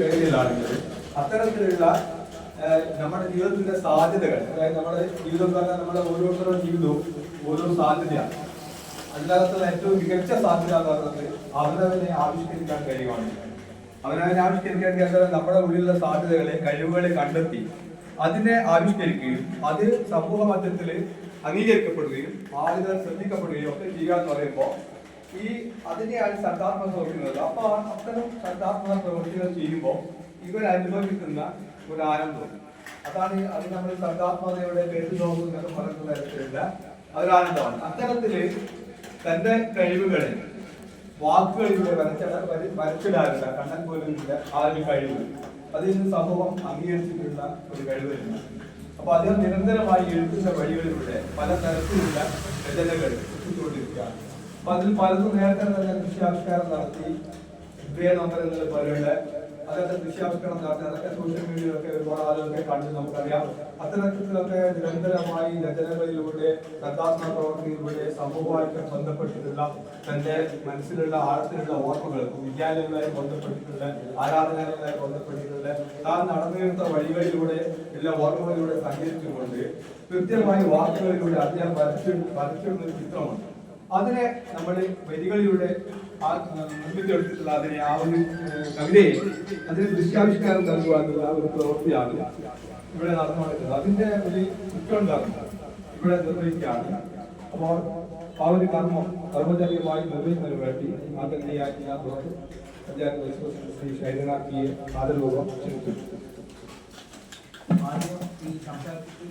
മേഖലയിലാണെങ്കിൽ അത്തരത്തിലുള്ള നമ്മുടെ ജീവിതത്തിന്റെ സാധ്യതകൾ അതായത് നമ്മുടെ ജീവിതം എന്ന് പറഞ്ഞാൽ നമ്മുടെ ഓരോരുത്തരുടെ ജീവിതവും ഓരോ സാധ്യതയാണ്. അതിനകത്തുള്ള ഏറ്റവും മികച്ച സാധ്യത എന്ന് പറയുന്നത് അവനവനെ ആവിഷ്കരിക്കാൻ കഴിയുവാണ്. അവനവനെ ആവിഷ്കരിക്കാൻ കഴിയാതെ നമ്മുടെ ഉള്ളിലുള്ള സാധ്യതകളെ കഴിവുകളെ കണ്ടെത്തി അതിനെ ആവിഷ്കരിക്കുകയും അത് സമൂഹ മധ്യത്തിൽ അംഗീകരിക്കപ്പെടുകയും ആളുകൾ ശ്രദ്ധിക്കപ്പെടുകയും ഒക്കെ ചെയ്യുക എന്ന് പറയുമ്പോൾ ഈ അതിനെയാണ് ശ്രദ്ധാത്മക പ്രവർത്തിക്കുന്നത് അപ്പൊ ആ അത്തരം ശ്രദ്ധാത്മക പ്രവൃത്തികൾ ചെയ്യുമ്പോൾ ഇവരനുഭവിക്കുന്ന ഒരു ആനന്ദം. അതാണ് അത് നമ്മൾ സർഗാത്മകതയുടെ പേര് നോക്കുന്നൊക്കെ പറയുന്ന തരത്തിലുള്ള ഒരാനന്ദമാണ് അത്തരത്തിൽ തന്റെ കഴിവുകളെ വാക്കുകളിലൂടെ വരച്ച വര- വരച്ചിടാറില്ല. കണ്ണൻ പോലും ഇല്ല. ആ ഒരു കഴിവ്. അതിൽ സമൂഹം അംഗീകരിച്ചിട്ടുള്ള ഒരു കഴിവില്ല അപ്പൊ അദ്ദേഹം നിരന്തരമായി എഴുതുന്ന വഴികളിലൂടെ പല തരത്തിലുള്ള രചനകൾ സൃഷ്ടിച്ചുകൊണ്ടിരിക്കുകയാണ് അപ്പൊ അതിൽ പലതും നേരത്തെ തന്നെ കൃഷിയാവിഷ്കാരം നടത്തി വേദോത്തരങ്ങൾ പോലെയുള്ള അതൊക്കെ കൃഷിയാവിഷ്കാരം നടത്തി. അതൊക്കെ സോഷ്യൽ മീഡിയയിലൊക്കെ ഒരുപാട് ആളുകളൊക്കെ കണ്ടു നമുക്കറിയാം. അത്തരത്തിലൊക്കെ നിരന്തരമായി രചനകളിലൂടെ ശ്രദ്ധാത്മക പ്രവർത്തിയിലൂടെ സമൂഹമായിട്ട് ബന്ധപ്പെട്ടിട്ടുള്ള തന്റെ മനസ്സിലുള്ള ആഴത്തിലുള്ള ഓർമ്മകൾ വിദ്യാലയങ്ങളുമായി ബന്ധപ്പെട്ടിട്ടുള്ള ആരാധനാലയങ്ങളുമായി ബന്ധപ്പെട്ടിട്ടുള്ള താൻ നടന്നിരുന്ന വഴികളിലൂടെ എല്ലാ ഓർമ്മകളിലൂടെ സഞ്ചരിച്ചുകൊണ്ട് കൃത്യമായി വാക്കുകളിലൂടെ അദ്ദേഹം വരച്ചു വരച്ചിടുന്ന ചിത്രമുണ്ട്. അതിനെ നമ്മൾ വരികളിലൂടെ നിർമ്മിച്ചെടുത്തിട്ടുള്ള അതിനെ ആ ഒരു കവിതയെ അതിന് ദൃശ്യാവിഷ്കാരം നൽകുക എന്നുള്ള ഒരു പ്രവൃത്തിയാണ് ഇവിടെ നടന്നുകൊണ്ടിരുന്നത് അതിന്റെ ഒരു ചുറ്റുണ്ടാകും ഇവിടെ നിർവഹിക്കുകയാണ്. അപ്പോൾ ആ ഒരു കർമ്മം കർമ്മചര്യമായി നിർവഹിക്കുന്നതിന് വേണ്ടി ആദരണീയായി ഞാൻ പഞ്ചായത്ത് വൈസ് പ്രസിഡന്റ് ശ്രീ ഷൈനാക്കിയെ ആദരപൂർവം ക്ഷണിച്ചു ആദ്യം ഈ സംസാരത്തിൽ